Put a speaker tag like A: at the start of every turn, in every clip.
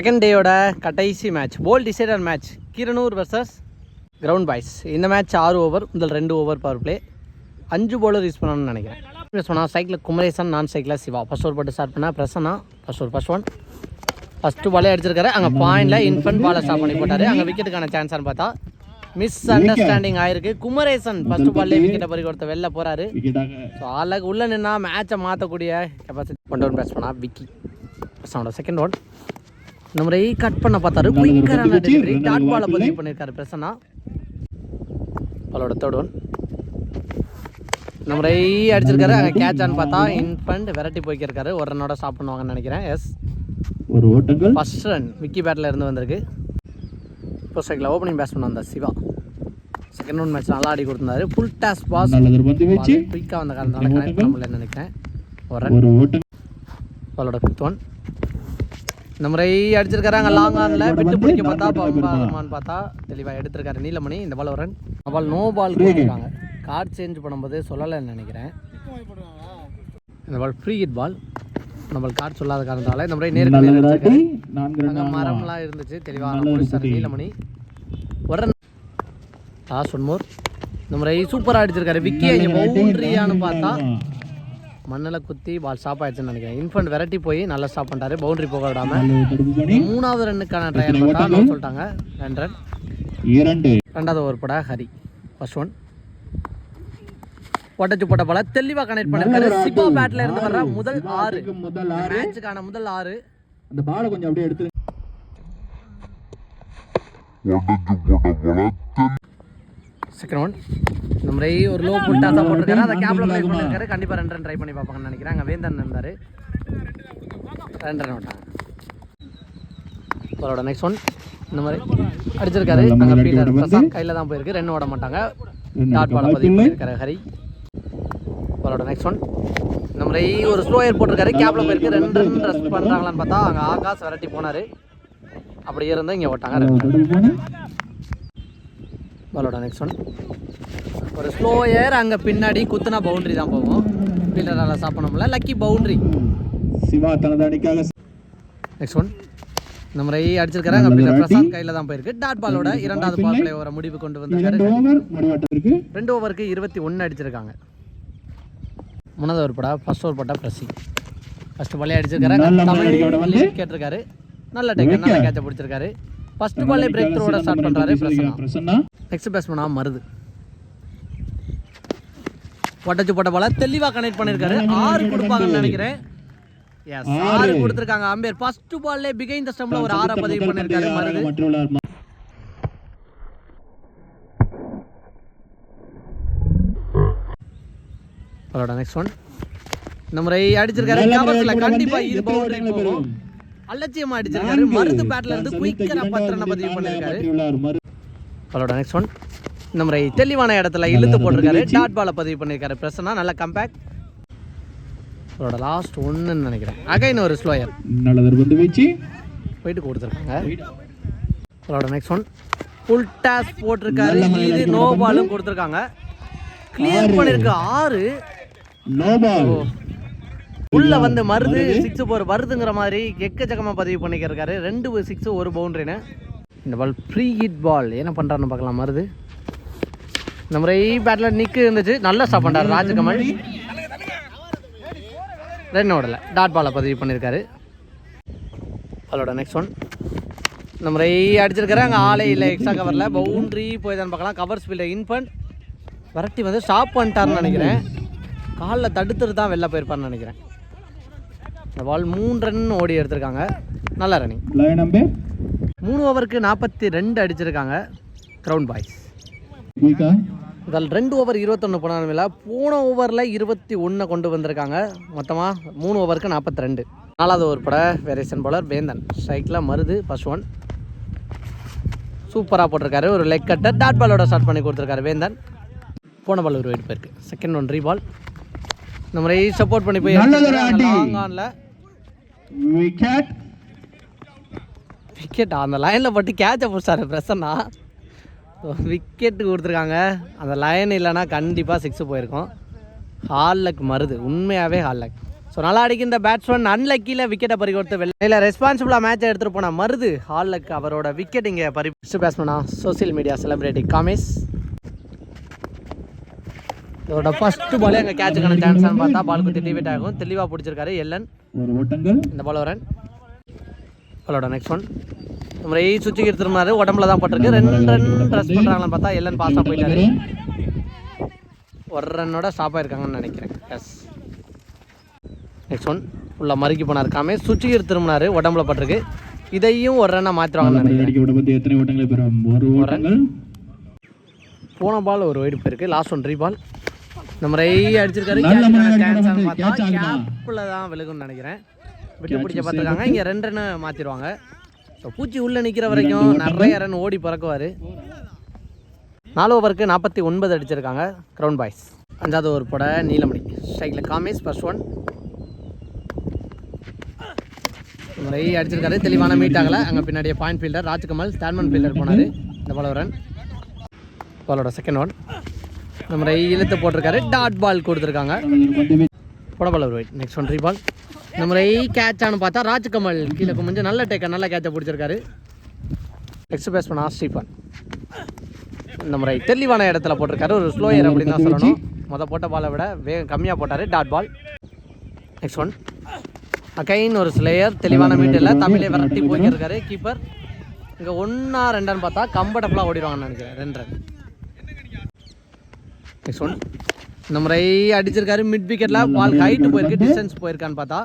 A: Second டேயோட கடைசி match போல் decider match Kiranur versus ground boys இந்த மேட்ச் ஆறு ஓவர் முதல் ரெண்டு ஓவர் பவர் பிளே அஞ்சு bowler யூஸ் பண்ணணும்னு நினைக்கிறேன். யூஸ் பண்ணால் சைக்கிள் குமரேசன் நான் சைக்கிளில் சிவா. ஃபஸ்ட் ஓவர் போட்டு ஸ்டார்ட் பண்ணால் Prasanna first over first one first பாலே அடிச்சிருக்காரு. அங்கே பாயிண்டில் இன்ஃபன்ட் பாலை ஸ்டாப் பண்ணி போட்டார். அங்கே விக்கெட்டுக்கான சான்ஸ்னு பார்த்தா மிஸ் அண்டர்ஸ்டாண்டிங் ஆயிருக்கு. குமரேசன் ஃபஸ்ட்டு பால்லே விக்கெட்டை பறி கொடுத்த வெளில போகிறாரு ஸோ ஆளுக்கு உள்ளே நின்னா மேட்சை மாற்றக்கூடிய கெப்பாசிட்டி ஒன் டவுன் பேட்ஸ் பண்ணா விக்கி. பிரசனோட செகண்ட் ஒன் இந்த முறை கட் பண்ண பார்த்தாரு. குயிக்கரான டெலிவரி டாட் பாலை பதிவு பண்ணியிருக்காரு பிரசன்னா. பாலோட தேர்ட் ஒன் இந்த முறை அடிச்சிருக்காரு. அங்கே கேட்சான்னு பார்த்தா இன்ஃபண்ட் வெரைட்டி போய்க்கிருக்காரு. ஒரு ரன்னோட ஸ்டாப் பண்ணுவாங்கன்னு நினைக்கிறேன். எஸ்
B: ஒரு ஓட்டங்கள்.
A: ஃபர்ஸ்ட் ரன் விக்கி பேட்டில் இருந்து வந்திருக்கு. இப்போ சைக்கிள் ஓப்பனிங் பேட்ஸ்மேன் வந்தார் சிவா. செகண்ட் ஒன் மேட்ச் நல்லா ஆடி கொடுத்துருந்தாரு. ஃபுல் டாஸ் பாஸ் குயிக்காக வந்த காரணத்தால கனெக்ட் பண்ண முடியலன்னு நினைக்கிறேன். ஒரு ரன் பாலோட ஃபிஃப்த் ஒன் இந்த முறை அடிச்சிருக்காரு அங்கே லாங் ஆனில் விட்டு பிடிக்க பார்த்தா பம்பாகுமான்னு பார்த்தா தெளிவாக எடுத்திருக்காரு நீலமணி இந்த பால் ஒரு ரன் பால் நோ பால் கொடுத்துருக்காங்க. கார்டு சேஞ்ச் பண்ணும்போது சொல்லலைன்னு நினைக்கிறேன். இந்த பால் ஃப்ரீ ஹிட் பால் நம்ம கார்டு சொல்லாத காரணத்தால இந்த முறை நேருக்கு நேர்
B: நல்லது
A: அடிச்சிருக்காரு
B: நான்கு
A: அங்கே
B: ரன்
A: மரம்லாம் இருந்துச்சு. தெளிவாக முடிச்சாரு நீலமணி. ஒரு ரன் லாஸ்ட் ஒன் மோர் இந்த முறை சூப்பராக அடிச்சிருக்காரு. விக்கி பவுண்ட்ரியான்னு பார்த்தா மண்ணில் குத்தி பால் ஸ்டாப் ஆயிடுச்சுன்னு நினைக்கிறேன். இன்ஃபண்ட் வெரைட்டி போய் நல்லா ஸ்டாப் பண்ணிட்டாரு பவுண்டரி போக விடாம. மூணாவது ரன்னுக்கான ட்ரையல் பார்த்தா சொல்லிட்டாங்க. ரெண்டு ரன்
B: இரண்டு.
A: ரெண்டாவது ஓவர் பட ஹரி. ஃபர்ஸ்ட் ஒன் ஒட்டச்சு போட்ட போல தெளிவாக கனெக்ட் பண்ணிருக்காரு. சிப்பா பேட்ல இருந்து வர்ற முதல் ஆறு.
B: முதல் ஆறு.
A: மேட்சுக்கான முதல் ஆறு.
B: அந்த பாலை கொஞ்சம் அப்படியே எடுத்து
A: செகண்ட் ஒன் இந்த முறை ஒரு லோ புல் டாஸாக போட்டிருக்காரு அதை கேப்ல ப்ளே பண்ணிருக்காரு. கண்டிப்பாக ரெண்டு ரன் ட்ரை பண்ணி பார்ப்பாங்கன்னு நினைக்கிறேன். அங்கே வேந்தன் இருந்தார். ரெண்டு ரன் விட்டாங்க அவரோட நெக்ஸ்ட் ஒன் இந்த மாதிரி அடிச்சிருக்காரு. அங்கே பீட்டர் பிரசாத் கையில் தான் போயிருக்கு. ரெண்டு ஓட மாட்டாங்க. டாட் பாலை பதிவு பண்ணியிருக்காரு ஹரி. அவரோட நெக்ஸ்ட் ஒன் இந்த முறை ஒரு ஸ்லோயர் போட்டிருக்காரு. கேப்ல போயிருக்கு. ரெண்டு ரன் ரெஸ்ட் பண்ணுறாங்களான்னு பார்த்தா அங்கே ஆகாஷ் விரட்டி போனார். அப்படியே இருந்து இங்கே ஓட்டாங்க ரெண்டு run.
B: தடுப்பு பண்ணி
A: பாலோட நெக்ஸ்ட் ஒன் ஒரு ஸ்லோயர் அங்கே பின்னாடி குத்துனா பவுண்டரி தான் போகும். ஃபீல்டரால் முடியல லக்கி பவுண்டரி
B: சிவா தனது அணிக்காக
A: நெக்ஸ்ட் ஒன் இந்த முறை அடிச்சிருக்காரு. அங்கே ஃபீல்டர் பிரசாந்த் கையில் தான் போயிருக்கு. டாட் பாலோட இரண்டாவது பால் பிளே ஒரு முடிவு கொண்டு
B: முடிவட்டத்திற்கு
A: ரெண்டு ஓவருக்கு இருபத்தி ஒன்று அடிச்சிருக்காங்க. மூணாவது ஓவர் படா. ஃபர்ஸ்ட் ஓவர் போட்டா பிரசி. ஃபர்ஸ்ட் பாலே அடிச்சிருக்காரு. கேட்டிருக்காரு. நல்ல டேக்கர் நல்ல கேட்ச பிடிச்சிருக்காரு. ஃபர்ஸ்ட் பாலே பிரேக் த்ரோட ஸ்டார்ட் பண்ணுறாரு பிரசனா
B: பிரசன்னா.
A: நெக்ஸ்ட் பேட்ஸ்மனா மருது. ஒட்டச்சு போட்ட பால தெளிவா கனெக்ட் பண்ணிருக்காரு. ஆறு கொடுப்பாங்கன்னு நினைக்கிறேன். எஸ் ஆறு. கொடுத்துருக்காங்க அம்பேர். ஃபர்ஸ்ட் பால்லே பிகைன் த ஸ்டம்ப்ல ஒரு ஆறை பதிவு பண்ணிருக்காரு மருது. அவரோட நெக்ஸ்ட் ஒன் இந்த முறை அடிச்சிருக்காரு. கவர்ஸ்ல கண்டிப்பா இது பவுண்டரி போகும். அலட்சியமா அடிச்சிருக்காரு. மருது பேட்ல இருந்து குயிக்கரா பத்து ரன் பதிவு பண்ணிருக்காரு. அவரோட நெக்ஸ்ட் ஒன் இந்த முறை தெளிவான இடத்துல இழுத்து போட்டிருக்காரு. டாட் பாலை பதிவு பண்ணியிருக்காரு பிரசனா நல்ல கம்பேக் அவரோட லாஸ்ட் ஒன்றுன்னு நினைக்கிறேன். அகைன் ஒரு ஸ்லோயர் போயிட்டு கொடுத்துருக்காங்க. அவரோட நெக்ஸ்ட் ஒன் ஃபுல் டாஸ் போட்டிருக்காரு. இது நோ பாலும் கொடுத்துருக்காங்க. கிளியர் பண்ணிருக்கு. ஆறு.
B: நோ பால்
A: உள்ள வந்து மருது சிக்ஸ் போர் வருதுங்கிற மாதிரி எக்கச்சக்கமாக பதிவு பண்ணிக்கிருக்காரு. ரெண்டு சிக்ஸ் ஒரு பவுண்டரின்னு. இந்த பால் ஃப்ரீ ஹிட் பால் என்ன பண்ணுறாருன்னு பார்க்கலாம் மருது. இந்த முறை பேட்டில் நிற்கு இருந்துச்சு. நல்லா ஸ்டாப் பண்ணுறாரு ராஜகமல். ரன் ஓடல டாட் பாலை பதிவு பண்ணியிருக்காரு அவளோட நெக்ஸ்ட் ஒன் இந்த முறை அடிச்சிருக்காரு. அங்கே ஆளே இல்லை எக்ஸ்ட்ரா கவரில் பவுண்ட்ரி போய் தான் பார்க்கலாம். கவர் ஸ்பீல்டர் இன்ஃபண்ட் விரட்டி வந்து ஸ்டாப் பண்ணிட்டாருன்னு நினைக்கிறேன். காலில் தடுத்துட்டு தான் வெளில போயிருப்பாருன்னு நினைக்கிறேன். இந்த பால் மூணு ரன் ஓடி எடுத்திருக்காங்க. நல்ல ரன்னிங் மூணு ஓவருக்கு நாற்பத்தி ரெண்டு அடிச்சிருக்காங்க. கிரவுண்ட் பாய்ஸ் இதில் ரெண்டு ஓவர் இருபத்தொன்று போனாலுமே போன ஓவரில் இருபத்தி ஒன்றை கொண்டு வந்திருக்காங்க. மொத்தமாக மூணு ஓவருக்கு நாற்பத்தி ரெண்டு. நாலாவது ஓவர் பட வேரியேஷன் பாலர் வேந்தன். ஸ்ட்ரைக்கில் மருது ஃபர்ஸ்ட் ஒன் சூப்பராக போட்டிருக்காரு. ஒரு லெக் கட்டர் டாட் பாலோட ஸ்டார்ட் பண்ணி கொடுத்துருக்காரு வேந்தன். போன பால் ஒரு வெயிட் போயிருக்கு செகண்ட் ஒன் ரீபால் இந்த முறை சப்போர்ட் பண்ணி போய். லாங் ஆனில்
B: விக்கெட்
A: விக்கெட் அந்த லைனில் பட்டு கேட்சை பிடிச்சாரு பிரசன்னா. விக்கெட்டு கொடுத்துருக்காங்க. அந்த லைன் இல்லைன்னா கண்டிப்பாக சிக்ஸு போயிருக்கும். ஹால்லக் மருது. உண்மையாகவே ஹால்லக் ஸோ நல்லா அடிக்கின்ற பேட்ஸ்மேன் அன்லக்கியில் விக்கெட்டை பறி கொடுத்து வெளியில் ரெஸ்பான்சிபிளாக மேட்ச் எடுத்துகிட்டு போன மருது. ஹாலில் அவரோட விக்கெட் இங்கே பறி பேட்ஸ்மேனா சோசியல் மீடியா செலிபிரிட்டி காமேஷ் இதோட ஃபர்ஸ்ட் பாலே அங்கே கேட்சுக்கான சான்ஸ்னு பார்த்தா பால் குத்தி டிவிட் ஆகும். தெளிவாக பிடிச்சிருக்காரு எல்லன்
B: ஒரு ஓட்டங்கள்.
A: இந்த பால் ரன் பாலோட நெக்ஸ்ட் ஒன் நம்ம ஏய் சுற்றி திரும்பினாரு உடம்புல தான் பட்டிருக்கு. ரெண்டு ரன் ப்ரெஸ் பண்ணுறாங்கன்னு பார்த்தா எல்லன் பாஸாக போயிட்டாரு. ஒரு ரன்னோட ஸ்டாப் ஆயிருக்காங்கன்னு நினைக்கிறேன். எஸ் நெக்ஸ்ட் ஒன் ஃபுல்லாக மறுக்கி போனார் காமே சுற்றிகர் திரும்பினாரு உடம்புல பட்டிருக்கு. இதையும் ஒரு ரன்னாக மாற்றுவாங்கன்னு நினைக்கிறேன். போன பால் ஒரு ஒயிட் போயிருக்கு. லாஸ்ட் ஒன் ரீ பால் நம்ம ரை அடிச்சிருக்காரு.
B: நல்ல மனிதன்
A: கேட்ச்
B: கடந்து
A: பார்த்தா
B: catch ஆகுமா?
A: கேப்பில் தான் விழுகும்னு நினைக்கிறேன். விட்டு பிடிக்க பார்த்துருக்காங்க. இங்கே ரெண்டு ரன் மாற்றிடுவாங்க ஸோ பூச்சி உள்ளே நிற்கிற வரைக்கும் நிறைய ரன் ஓடி பறக்குவார். நாலு ஓவருக்கு நாற்பத்தி ஒன்பது அடிச்சிருக்காங்க. கிரவுண்ட் பாய்ஸ் அஞ்சாவது ஓவர் போட நீலமணி. ஸ்ட்ரைக்கில் காமேஷ் ஃபர்ஸ்ட் ஒன் ரை அடிச்சிருக்காரு. தெளிவான மீட் ஆகலை. அங்கே பின்னாடியே பாயிண்ட் ஃபீல்டர் ராஜ்கமல் ஸ்டான்மன் ஃபீல்டர் போனார். இந்த பால் ரன் பாலோட செகண்ட் ஒன் நம்ம ரை இழுத்து போட்டிருக்காரு. டாட் பால் கொடுத்துருக்காங்க.
B: பந்து
A: புடபால் ஒரு வெயிட் நெக்ஸ்ட் ஒன் பால் நம்ம ரை கேட்சானு பார்த்தா ராஜ்கமல் கீழே குமிஞ்சு நல்ல டேக்கர் நல்ல கேட்சை பிடிச்சிருக்காரு. நெக்ஸ்ட் பேஸ் பண்ணா ஸ்டீஃபன் நம்ம ரை தெளிவான இடத்துல போட்டிருக்காரு. ஒரு ஸ்லோயர் அப்படின்னு தான் சொல்லணும். மொதல் போட்ட பாலை விட வேகம் கம்மியாக போட்டார். Dot ball next one again ஒரு ஸ்லேயர் தெளிவான மீட்டில் தமிழை விரட்டி போய்க்கிருக்காரு. கீப்பர் இங்கே ஒன்றா ரெண்டான்னு பார்த்தா கம்ஃபர்டபுளாக ஓடிடுவாங்கன்னு நினைக்கிறேன். ரெண்டு ரன் நெக்ஸ்ட் ஒன் நம்ம ரை அடிச்சிருக்காரு மிட் விக்கெட்ல பால் ஹைட் போயிருக்கு டிஸ்டன்ஸ் போயிருக்கான்னு பார்த்தா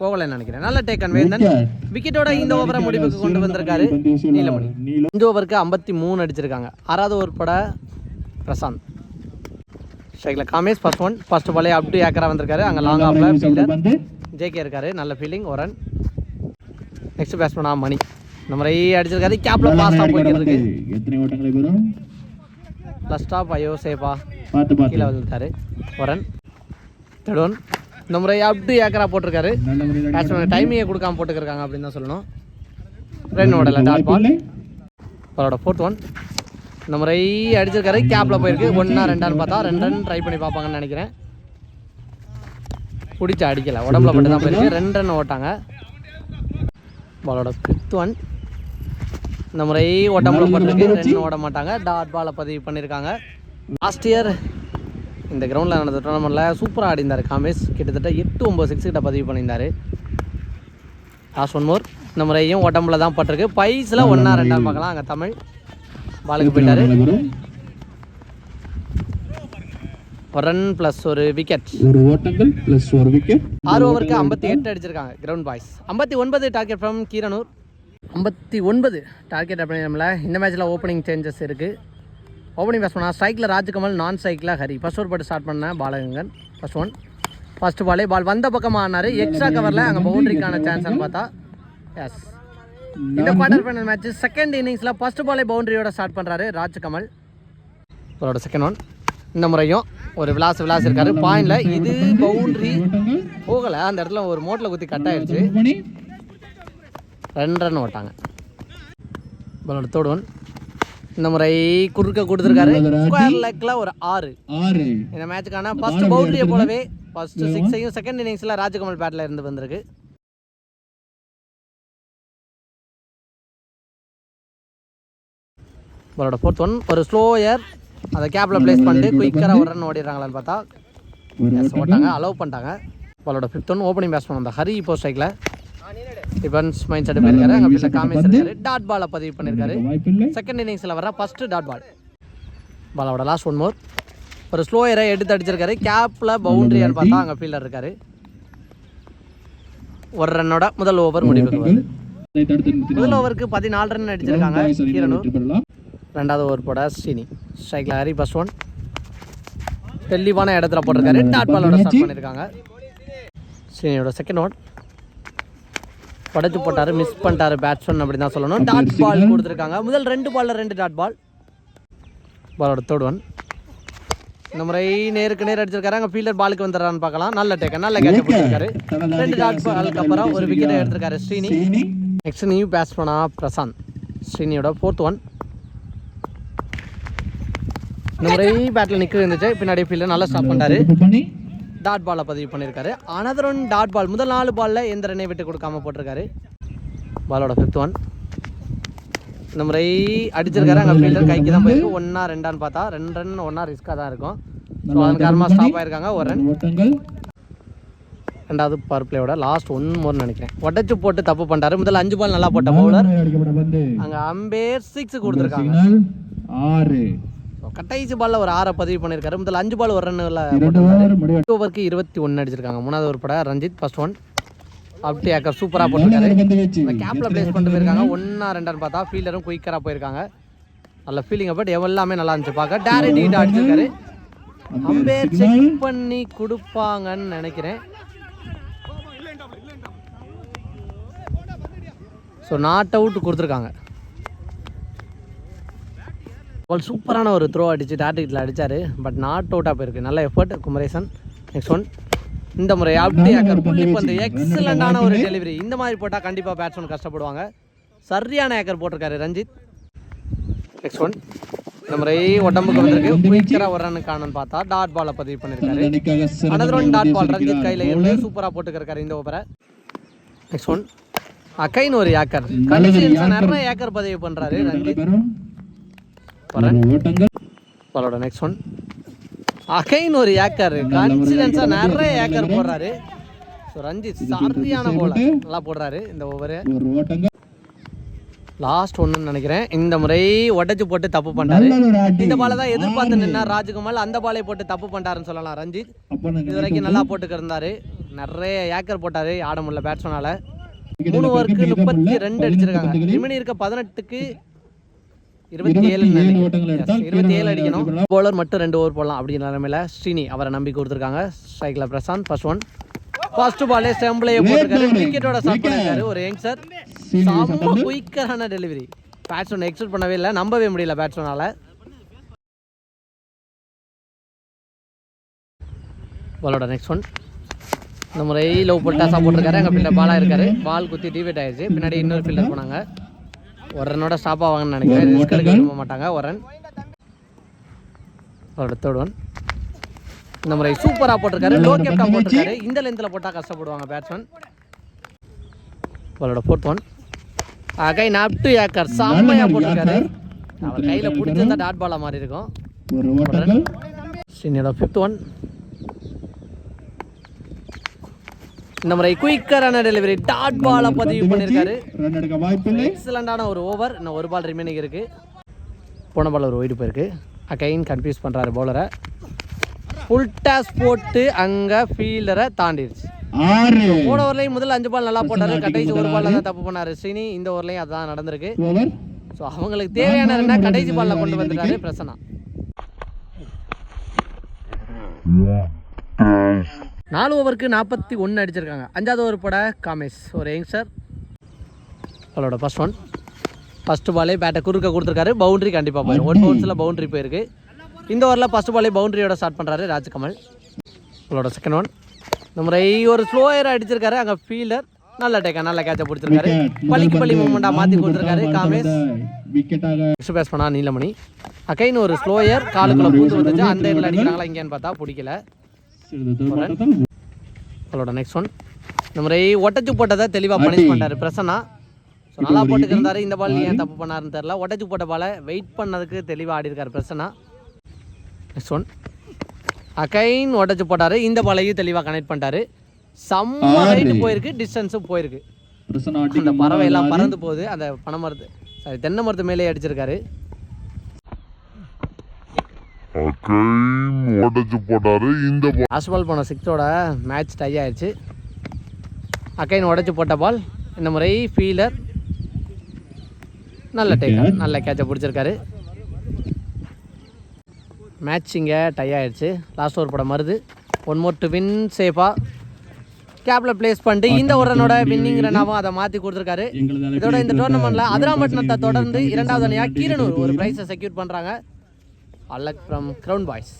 A: போகலைன்னு நினைக்கிறேன். நல்ல டேக்கன் வேந்தன் விக்கெட்டோட இந்த ஓவரை முடிவுக்கு கொண்டு வந்திருக்காரு நீலமணி.
B: நீலம்
A: இந்த ஓவருக்கு ஐம்பத்தி மூணு அடிச்சிருக்காங்க. ஆறாவது ஓவர் பட பிரசாந்த். ஸ்ட்ரைக்கில் காமேஷ் ஃபர்ஸ்ட் ஒன் ஃபர்ஸ்ட் பாலே அப் டு ஏக்கரா வந்திருக்காரு. அங்கே லாங் ஆஃப்ல ஃபீல்டர் ஜேகே இருக்காரு. நல்ல ஃபீலிங் ஒரு ரன் நெக்ஸ்ட் பேட்ஸ்மேனா மணி. நம்ம ரை அடிச்சிருக்காரு கேப்ல பாஸ்டாக போய்க்கிட்டு இருக்கு. ஐயோ சேஃபா
B: பார்த்து
A: கீழே வந்துட்டாரு. ஒரு ரன் தேர்ட் ஒன் இந்த முறை அப் டு ஏக்கரா போட்டிருக்காரு. பேட்ஸ்மேன் டைமிங்கை கொடுக்காம போட்டுருக்காங்க அப்படின்னு தான் சொல்லணும். ரன் ஓடல டாட் பால். அவரோட ஃபோர்த் ஒன் இந்த முறை அடிச்சிருக்காரு. கேப்பில் போயிருக்கு. ஒன்றா ரெண்டான்னு பார்த்தா ரெண்டு ரன் ட்ரை பண்ணி பார்ப்பாங்கன்னு நினைக்கிறேன். பிடிச்சி அடிக்கல. உடம்புல மட்டும் தான் போயிருக்கு ரெண்டு ரன் ஓட்டாங்க. பாலோட ஃபிஃப்த் ஒன் இந்த முறை உடம்புல போட்டிருக்கு. ரெண்டு ஓட மாட்டாங்க டாட் பாலை பதிவு பண்ணியிருக்காங்க. லாஸ்ட் இயர் இந்த கிரவுண்டில் நடந்த டோர்னமெண்ட்டில் சூப்பராக ஆடிந்தார் காமேஷ். கிட்டத்தட்ட எட்டு ஒம்பது சிக்ஸ் கிட்ட பதிவு பண்ணியிருந்தார். லாஸ்ட் ஒன் மோர் இந்த முறையும் உடம்புல தான் பட்டிருக்கு. பைஸில் ஒன்றா ரெண்டான்னு பார்க்கலாம். அங்கே தமிழ் பாலுக்கு போயிட்டாரு. ரன் ப்ளஸ் ஒரு விக்கெட்
B: ஒரு ஓட்டங்கள் பிளஸ் ஒரு விக்கெட்
A: ஆறு ஓவருக்கு ஐம்பத்தி எட்டு அடிச்சிருக்காங்க கிரவுண்ட் பாய்ஸ் ஐம்பத்தி ஒன்பது டார்கெட் ஃப்ரம் கீரனூர் ஐம்பத்தி ஒன்பது டார்கெட் அப்படின்றதுல இந்த மேட்ச்சில் ஓப்பனிங் சேஞ்சஸ் இருக்குது ஓப்பனிங் பேஸ் பண்ணால் ஸ்ட்ரைக்கில் ராஜ்கமல் நான் ஸ்ட்ரைக்கில் ஹரி. ஃபர்ஸ்ட் ஓவர் பட்டு ஸ்டார்ட் பண்ண பாலகங்கன் ஃபர்ஸ்ட் ஒன் ஃபர்ஸ்ட் பாலே பால் வந்த பக்கமாக ஆனார். எக்ஸ்ட்ரா கவரில் அங்கே பவுண்டரிக்கான சான்ஸ்னு பார்த்தா. எஸ் இந்த குவார்டர் ஃபைனல் மேட்ச் செகண்ட் இன்னிங்ஸில் ஃபர்ஸ்ட் பாலே பவுண்டரியோட ஸ்டார்ட் பண்ணுறாரு ராஜ்கமல். அவரோட செகண்ட் ஒன் இந்த முறையும் ஒரு விளாஸ் விளாஸ் இருக்காரு. பாயிண்ட்ல இது பவுண்டரி போகலை. அந்த இடத்துல ஒரு மோட்டில் குத்தி கட் ஆயிடுச்சு ரெண்டு ரன் ஓட்டாங்க. பாலோட தேர்ட் ஒன் இந்த முறை குறுக்க கொடுத்துருக்காரு. ஸ்கொயர் லெக்கில் ஒரு ஆறு. இந்த மேட்சுக்கான ஃபர்ஸ்ட் பவுண்டரியை போலவே ஃபர்ஸ்ட் சிக்ஸையும் செகண்ட் இன்னிங்ஸில் ராஜகமல் பேட்டில் இருந்து வந்திருக்கு. பாலோட ஃபோர்த் ஒன் ஒரு ஸ்லோயர் அதை கேப்பில் ப்ளேஸ் பண்ணிட்டு குயிக்கராக ஒரு ரன் ஓடிடுறாங்களான்னு பார்த்தா ஓட்டாங்க அலோவ் பண்ணிட்டாங்க. பாலோட ஃபிஃப்த் ஒன் ஓப்பனிங் பேட்ஸ்மேன் அந்த ஹரி இப்போ ஸ்ட்ரைக்கில் டிஃபென்ஸ் மைண்ட் செட் போயிருக்காரு அங்கே பிள்ளை காமேஸ் இருக்காரு. டாட் பாலை பதிவு பண்ணியிருக்காரு
B: வாய்ப்பில்லை
A: செகண்ட் இன்னிங்ஸில் வர ஃபர்ஸ்ட் டாட் பால் பாலோட லாஸ்ட் ஒன் மோர் ஒரு ஸ்லோயரை எடுத்து அடிச்சிருக்காரு. கேப்பில் பவுண்டரியான்னு பார்த்தா அங்கே ஃபீல்டர் இருக்காரு. ஒரு ரன்னோட முதல் ஓவர் முடிவுக்கு வருது. முதல் ஓவருக்கு பதினாலு ரன் அடிச்சிருக்காங்க. கீரனூர். ரெண்டாவது ஓவர் போட ஸ்ரீனி ஸ்ட்ரைக்கில் ஹரி ஃபர்ஸ்ட் ஒன் தெளிவான இடத்துல போட்டிருக்காரு. டாட் பாலோட ஸ்டார்ட் பண்ணியிருக்காங்க ஸ்ரீனியோட செகண்ட் ஒன் படைச்சு போட்டாரு மிஸ் பண்ணிட்டாரு பேட்ஸ்மேன் அப்படி தான் சொல்லணும். டாட் பால் கொடுத்துருக்காங்க. முதல் ரெண்டு பால்ல ரெண்டு டாட் பால் பாலோட தேர்ட் ஒன் இந்த முறை நேருக்கு நேர் அடிச்சிருக்காரு. அங்கே ஃபீல்டர் பாலுக்கு வந்துடுறான்னு பார்க்கலாம். நல்ல டேக்கர் நல்ல கேட்ச் போட்டிருக்காரு ரெண்டு டாட் பாலுக்கு அப்புறம் ஒரு விக்கெட்டை எடுத்திருக்காரு ஸ்ரீனி. நெக்ஸ்ட் நியூ பேட்ஸ்மேனா பிரசாந்த். ஸ்ரீனியோட ஃபோர்த் ஒன் இந்த முறை பேட்டில் நிற்க இருந்துச்சு பின்னாடி ஃபீல்டர் நல்லா ஸ்டாப் பண்ணாரு
B: தடுப்பு பண்ணி
A: டாட் பாலை பதிவு பண்ணியிருக்காரு அனதர் ஒன் டாட் பால் முதல் நாலு பாலில் எந்த ரன்னை விட்டு கொடுக்காம போட்டிருக்காரு. பாலோட ஃபிஃப்த் ஒன் இந்த முறை அடிச்சிருக்காரு. அங்கே ஃபீல்டர் கைக்கு தான் போயிருக்கு. ஒன்றா ரெண்டான்னு பார்த்தா ரெண்டு ரன் ஒன்றா ரிஸ்க்காக தான் இருக்கும். ஸோ அதன் காரணமாக ஸ்டாப் ஆயிருக்காங்க. ஒரு ரன் ரெண்டாவது பவர் பிளேயோட லாஸ்ட் ஒன் மோர்னு நினைக்கிறேன். உடச்சு போட்டு தப்பு பண்ணிட்டாரு. முதல்ல அஞ்சு பால் நல்லா போட்ட பவுலர் அங்கே அம்பேர் சிக்ஸ் கொடுத்துருக்காங்க.
B: ஆறு.
A: கடைசி பால்ல ஒரு ஆறை பதிவு பண்ணியிருக்காரு. முதல்ல அஞ்சு பால் ஒரு
B: முடிவு.
A: ஓவருக்கு இருபத்தி ஒன்று அடிச்சிருக்காங்க. மூணாவது ஒரு பட ரஞ்சித் ஃபர்ஸ்ட் ஒன் அப்டி ஏக்கர் சூப்பராக போட்டிருக்காரு. இந்த கேப்பில் ப்ளேஸ் பண்ணிட்டு போயிருக்காங்க. ஒன்றா ரெண்டான்னு பார்த்தா ஃபீல்டரும் குயிக்கராக போயிருக்காங்க. நல்ல ஃபீலிங் பட் எல்லாமே நல்லா இருந்துச்சு பார்க்க. டேரக்ட் ஹீட் அடிச்சிருக்காரு. அம்பேர் செக் பண்ணி கொடுப்பாங்கன்னு நினைக்கிறேன். ஸோ நாட் அவுட் கொடுத்துருக்காங்க. பால் சூப்பரான ஒரு த்ரோ அடிச்சு டார்கெட்டில் அடிச்சாரு. பட் நாட் அவுட்டாக போயிருக்கு நல்ல எஃபர்ட் குமரேசன். நெக்ஸ்ட் ஒன் இந்த முறை அப்படி ஏக்கர் புள்ளி பந்து. எக்ஸலண்டான ஒரு டெலிவரி இந்த மாதிரி போட்டால் கண்டிப்பாக பேட்ஸ்மேன் கஷ்டப்படுவாங்க. சரியான ஏக்கர் போட்டிருக்காரு ரஞ்சித். நெக்ஸ்ட் ஒன் இந்த முறை உடம்புக்கு வந்திருக்கு. குயிக்கராக ஒரு ரன் காணன்னு பார்த்தா டாட் பாலை பதிவு பண்ணியிருக்காரு
B: அணிக்காக
A: another one dot ball Ranjith கையில் இருந்து சூப்பராக போட்டுக்கிருக்காரு இந்த ஓவரை நெக்ஸ்ட் ஒன் அக்கைன்னு ஒரு ஏக்கர் கண்டிஷன்ஸ் நிறைய ஏக்கர் பதிவு பண்ணுறாரு ரஞ்சித். பாலோட நெக்ஸ்ட் ஒன் அகைன் ஒரு ஏக்கர். கான்சிடன்ஸாக நிறைய ஏக்கர் போடுறாரு. ஸோ ரஞ்சித் சரியான போல நல்லா போடுறாரு இந்த
B: ஓட்டங்கள்.
A: லாஸ்ட் ஒன்றுன்னு நினைக்கிறேன். இந்த முறை உடைச்சு போட்டு தப்பு பண்ணாரு இந்த பாலை தான் எதிர்பார்த்து நின்னா ராஜ்குமார் அந்த பாலை போட்டு தப்பு பண்ணிட்டாருன்னு சொல்லலாம் ரஞ்சித். இது வரைக்கும் நல்லா போட்டுக்கு இருந்தாரு. நிறைய ஏக்கர் போட்டாரு ஆட முடியல பேட்ஸ்மேனால மூணு ஓவருக்கு முப்பத்தி ரெண்டு அடிச்சிருக்காங்க. ரிமினி இருக்க பதினெட்டுக்கு இருபத்தி ஏழு இருபத்தி ஏழு அடிக்கணும் பவுலர் மட்டும் ரெண்டு ஓவர் போடலாம். அப்படிங்கிற நிலைமையில ஸ்ரீனி அவரை நம்பி கொடுத்துருக்காங்க. ஸ்ட்ரைக்கில் பிரசாந்த் ஃபர்ஸ்ட் ஒன் ஃபர்ஸ்ட் பாலே ஸ்டெம்பிளையே போட்டிருக்காரு. விக்கெட்டோட ஸ்டார்ட் பண்ணிருக்காரு ஒரு யங்ஸ்டர் செம்ம குயிக்கரான டெலிவரி பேட்ஸ்மேன் எக்ஸ்பெக்ட் பண்ணவே இல்லை. நம்பவே முடியல பேட்ஸ்மேனால பாலோட நெக்ஸ்ட் ஒன் இந்த முறை லவ் பொட்டாஸாக போட்டிருக்காரு. அங்கே பின்ன பாலாக இருக்காரு. பால் குத்தி டிவேட் ஆயிடுச்சு பின்னாடி இன்னொரு ஃபீல்டர் போனாங்க. ஒரு ரன்னோட ஸ்டாப் ஆவாங்கன்னு நினைக்கிறேன். ரிஸ்க் எடுக்க விரும்ப மாட்டாங்க. ஒரு ரன் அவரோட தேர்ட் ஒன் இந்த முறை சூப்பராக போட்டிருக்காரு. லோ கேப்டா போட்டிருக்காரு. இந்த லென்த்தில் போட்டால் கஷ்டப்படுவாங்க பேட்ஸ்மேன் அவரோட ஃபோர்த் ஒன் அகை நாப் டு ஏக்கர் செம்மையாக போட்டிருக்காரு. அவர் கையில் பிடிச்சிருந்தா டாட் பாலாக மாதிரி இருக்கும் ஸ்ரீனியோட ஃபிஃப்த் ஒன் இந்த முறை குயிக்கரான டெலிவரி டாட் பாலை பதிவு பண்ணியிருக்காரு.
B: ரன் எடுக்க வாய்ப்பில்லை
A: எக்ஸலண்டான ஒரு ஓவர் இன்னும் ஒரு பால் ரிமைனிங் இருக்கு. போன பால் ஒரு ஒயிட் போயிருக்கு. அகைன் கன்ஃபியூஸ் பண்ணுறாரு பவுலரை ஃபுல் டாஸ் போட்டு அங்கே ஃபீல்டரை தாண்டிடுச்சு போன ஓவர்லையும் முதல்ல அஞ்சு பால் நல்லா போட்டாரு. கடைசி ஒரு பால் தான் தப்பு பண்ணாரு. ஸ்ரீனி இந்த ஓவர்லையும் அதான் நடந்திருக்கு. ஸோ அவங்களுக்கு தேவையான ரன்னை கடைசி பாலில் கொண்டு வந்துட்டாரு பிரசனா நாலு ஓவருக்கு நாற்பத்தி ஒன்று அடிச்சிருக்காங்க. அஞ்சாவது ஓவர் போட காமேஷ் ஒரு யங்ஸ்டர் அவளோட ஃபர்ஸ்ட் ஒன் ஃபஸ்ட்டு பாலே பேட்டை குறுக்க கொடுத்துருக்காரு. பவுண்டரி கண்டிப்பாக போயிடும் ஒன் பவுன்ஸில் பவுண்டரி போயிருக்கு. இந்த ஓவரில் ஃபஸ்ட் பாலே பவுண்டரியோட ஸ்டார்ட் பண்ணுறாரு ராஜ்கமல். அவளோட செகண்ட் ஒன் இந்த முறை ஒரு ஸ்லோயர் அடிச்சிருக்காரு. அங்கே ஃபீல்டர் நல்ல டேக்கா நல்ல கேட்சை பிடிச்சிருக்காரு. பள்ளிக்கு பள்ளி மூமெண்ட்டாக மாற்றி கொடுத்துருக்காரு காமேஷ் நெக்ஸ்ட் பேஸ் பண்ணா நீலமணி. அகைன் ஒரு ஸ்லோயர் காலுக்குள்ள பூந்து வந்துச்சு. அந்த இடத்துல அடிக்கிறாங்களா இங்கேன்னு பார்த்தா பிடிக்கல. அவளோட நெக்ஸ்ட் ஒன் இந்த முறை ஒட்டச்சு போட்டதை தெளிவாக பனிஷ் பண்ணிட்டாரு பிரசன்னா. ஸோ நல்லா போட்டுக்கிருந்தாரு இந்த பால் ஏன் தப்பு பண்ணாருன்னு தெரில ஒட்டச்சு போட்ட பாலை வெயிட் பண்ணதுக்கு தெளிவாக ஆடி இருக்காரு பிரசன்னா. நெக்ஸ்ட் ஒன் அகைன் ஒட்டச்சு போட்டாரு. இந்த பாலையும் தெளிவாக கனெக்ட் பண்ணிட்டாரு. செம்ம ரைட்டு போயிருக்கு டிஸ்டன்ஸும் போயிருக்கு. அந்த பறவை எல்லாம் பறந்து போகுது. அந்த பனை மரத்து சாரி தென்னை மரத்து மேலே அடிச்சிருக்காரு.
C: உடச்சு போட்டாரு. இந்த
A: லாஸ்ட் பால் போன சிக்ஸோட மேட்ச் டை ஆயிடுச்சு. அக்கைன் உடைச்சு போட்ட பால் இந்த முறை ஃபீல்டர் நல்ல டேக்கர் நல்ல கேட்சை பிடிச்சிருக்காரு. மேட்ச் இங்கே டை ஆயிடுச்சு. லாஸ்ட் ஓவர் படம் வருது ஒன் மோர் டு வின் சேஃபாக கேப்பில் ப்ளேஸ் பண்ணிட்டு இந்த ஒரு ரனோட வின்னிங் ரன்னாகவும் அதை மாற்றி கொடுத்துருக்காரு. இதோட இந்த டோர்னமெண்ட்டில் அதிராம்பட்டினத்தை தொடர்ந்து இரண்டாவது அணியாக கீரனூர் ஒரு ப்ரைஸை செக்யூர் பண்ணுறாங்க அல்லக் ஃப்ரம் கிரவுண்ட் பாய்ஸ்